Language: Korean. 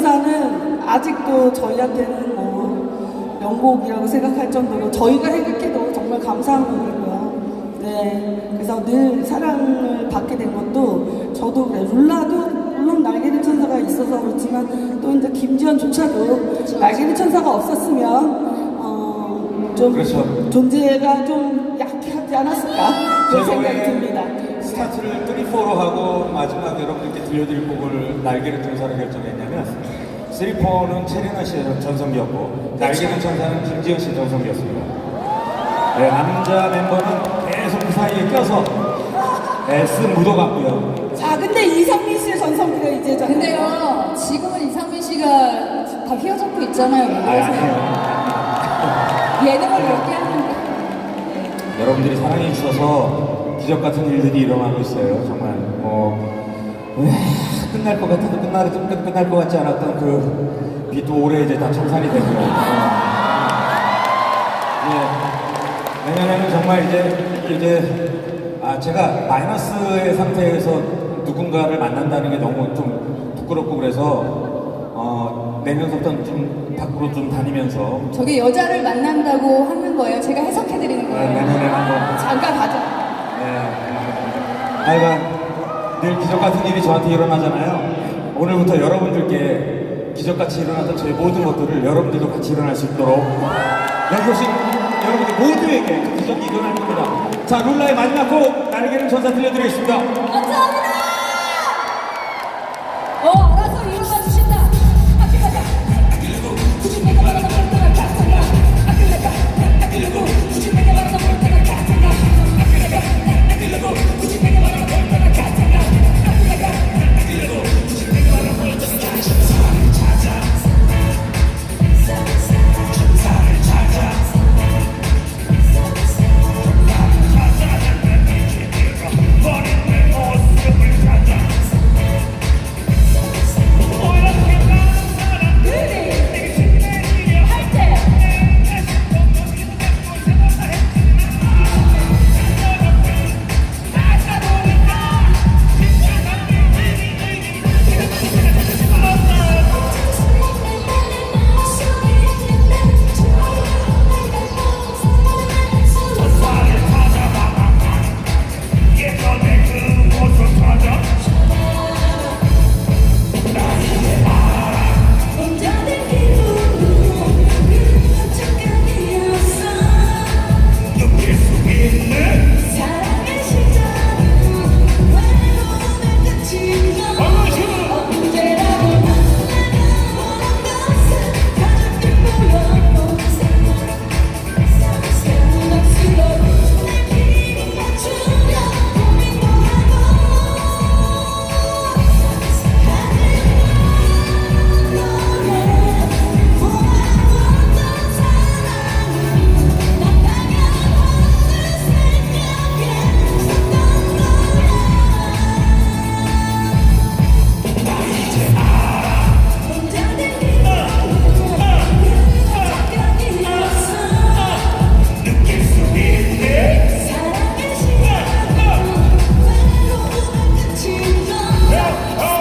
천사는 아직도 저희한테는 뭐 명곡이라고 생각할 정도로 저희가 생각해도 정말 감사한 곡이고요. 네, 그래서 늘 사랑을 받게 된 것도 저도 그래 룰라도 물론 날개를 천사가 있어서 그렇지만 또 이제 김지현조차도 날개를 천사가 없었으면 어, 좀 그렇죠. 존재가 좀 약하지 않았을까 그런 생각이 듭니다. 스타트를 3, 4로 하고 마지막 여러분들께 들려드릴 곡을 날개를 천사로 결정했냐면 3, 4는 체리나 씨의 전성기였고 날개는 천사는 김지현 씨의 전성기였습니다. 네, 남자 멤버는 계속 그 사이에 껴서 네, 쓴 무도 같고요. 자, 근데 이상민 씨의 전성기가 이제 저 근데요, 지금은 이상민 씨가 다 휘어잡고 있잖아요. 아, 그래서 아니에요. 예능을 이렇게 하는데. 여러분들이 사랑해 주셔서 기적 같은 일들이 일어나고 있어요. 정말 뭐 으아, 끝날 것 같아도 끝날 끝 끝날 것 같지 않았던 그 빛도 올해 이제 다 청산이 되고요. 예, 내년에는 정말 이제 이제 아 제가 마이너스의 상태에서 누군가를 만난다는 게 너무 좀 부끄럽고 그래서 어 내년부터는 좀 밖으로 좀 다니면서 저게 여자를 만난다고 하는 거예요. 제가 해석해드리는 네, 거예요. 내년에 한번 잠깐 가자. 네. 하여간 늘 기적 같은 일이 저한테 일어나잖아요. 오늘부터 여러분들께 기적같이 일어났던 저희 모든 것들을 여러분들도 같이 일어날 수 있도록 여기 오신 여러분들 모두에게 그 기적이 일어날 겁니다. 자, 룰라의 마지막 곡 날개는 전사 들려드리겠습니다. 감사합니다! 어. Yeah.